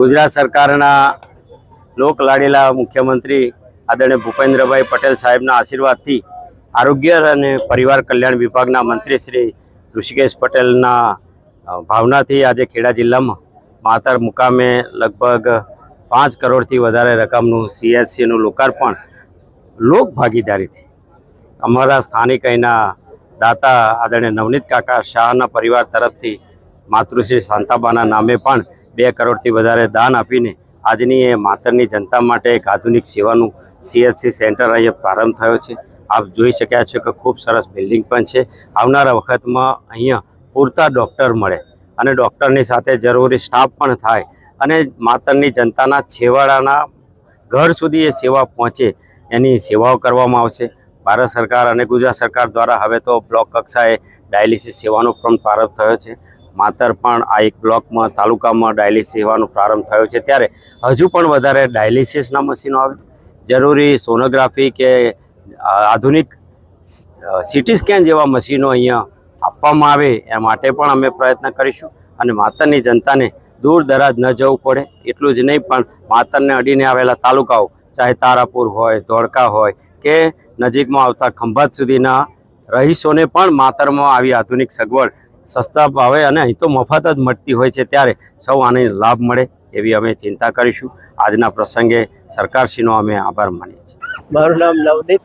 ગુજરાત સરકારના લોકલાડીલા મુખ્યમંત્રી આદરણીય ભૂપેન્દ્રભાઈ પટેલ સાહેબના આશીર્વાદથી આરોગ્ય અને પરિવાર કલ્યાણ વિભાગના મંત્રી શ્રી ઋષિકેશ પટેલના ભાવનાથી આજે ખેડા જિલ્લામાં માતર મુકામે લગભગ પાંચ કરોડથી વધારે રકમનું સીએચસીનું લોકાર્પણ લોક ભાગીદારીથી. અમારા સ્થાનિક અહીંના દાતા આદરણીય નવનીત કાકા શાહના પરિવાર તરફથી માતૃશ્રી શાંતાબાના નામે પણ બે કરોડથી વધારે દાન આપીને આજની એ માતરની જનતા માટે એક આધુનિક સેવાનું સીએચસી સેન્ટર અહીંયા પ્રારંભ થયો છે. આપ જોઈ શક્યા છો કે ખૂબ સરસ બિલ્ડિંગ પણ છે. આવનારા વખતમાં અહીંયા પૂરતા ડૉક્ટર મળે અને ડૉક્ટરની સાથે જરૂરી સ્ટાફ પણ થાય અને માતરની જનતાના છેવાડાના ઘર સુધી એ સેવા પહોંચે એની સેવાઓ કરવામાં આવશે. ભારત સરકાર અને ગુજરાત સરકાર દ્વારા હવે તો બ્લોક કક્ષાએ ડાયાલિસિસ સેવાનો પણ પ્રારંભ થયો છે. માતર પણ આ એક બ્લોકમાં તાલુકામાં ડાયાલિસિસ સેવાનો પ્રારંભ થયો છે. ત્યારે હજુ પણ વધારે ડાયાલિસિસના મશીનો આવે. જરૂરી સોનોગ્રાફી કે આધુનિક સિટી સ્કેન જેવા મશીનો અહીંયા આપવામાં આવે એ માટે પણ અમે પ્રયત્ન કરીશું. અને માતરની જનતાને દૂર દરાજ ન જવું પડે, એટલું જ નહીં, પણ માતરને અડીને આવેલા તાલુકાઓ, ચાહે તારાપુર હોય, ધોળકા હોય, કે નજીકમાં આવતા ખંભાત સુધીના રહીશોને પણ માતરમાં આવી આધુનિક સગવડ સસ્તા ભાવે અને અહીં તો મફત જ મળતી હોય છે ત્યારે સૌ આને લાભ મળે એવી અમે ચિંતા કરીશું. આજના પ્રસંગે સરકારશ્રીનો અમે આભાર માનીએ છીએ. મારું નામ નવદીપ.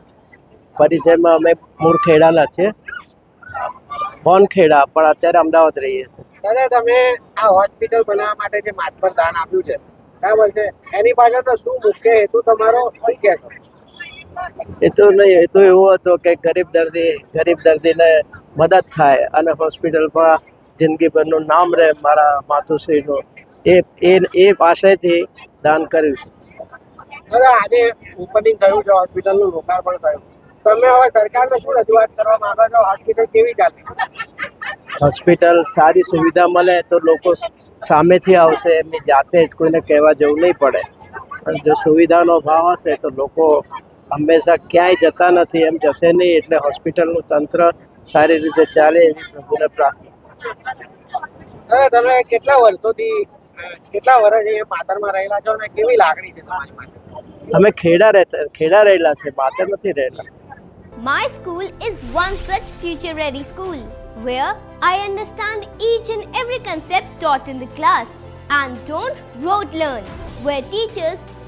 પરિચયમાં અમે મૂળ ખેડાના છે બોન ખેડા પણ અત્યારે અમદાવાદ રહીએ છીએ. દાદા તમે આ હોસ્પિટલ બનાવવા માટે જે માથપર દાન આપ્યું છે બરાબર છે? એની પાછળનો શું મુખ્ય હેતુ તમારો? શું કહેશો? એ તો નહીં એ તો એવો હતો કે ગરીબ દર્દી ગરીબ દર્દીને મદદ થાય અને હોસ્પિટલમાં જિંદગીભરનું નામ રહે મારા માતુશ્રીનું. એ એ એ પાસેથી દાન કર્યું છે. આજે ઓપનિંગ થયું છે હોસ્પિટલનું લોકાર્પણ થયું. તમે હવે સરકારને શું રજૂઆત કરવા માંગો છો? હોસ્પિટલ કેવી ચાલે? હોસ્પિટલ સારી સુવિધા મળે તો લોકો સામેથી આવશે એમની જાતે જ કોઈને કહેવા જવું નહીં પડે. પણ જો સુવિધાનો ભાવ હશે તો લોકો હંમેશા ક્યાંય જતા નથી એમ જશે નહીં એટલે હોસ્પિટલનું તંત્ર સારી રીતે ચાલે એવી પ્રભુને પ્રાર્થના તમે કેટલા વર્ષોથી કેટલા વર્ષ માતરમાં રહેલા છો અને કેવી લાગણી છે તમારી માટે અમે ખેડા રહેતા ખેડા રહેલા છે માતે નથી રહેલા My school is one such future ready school where I understand each and every concept taught in the class and don't rote learn, where teachers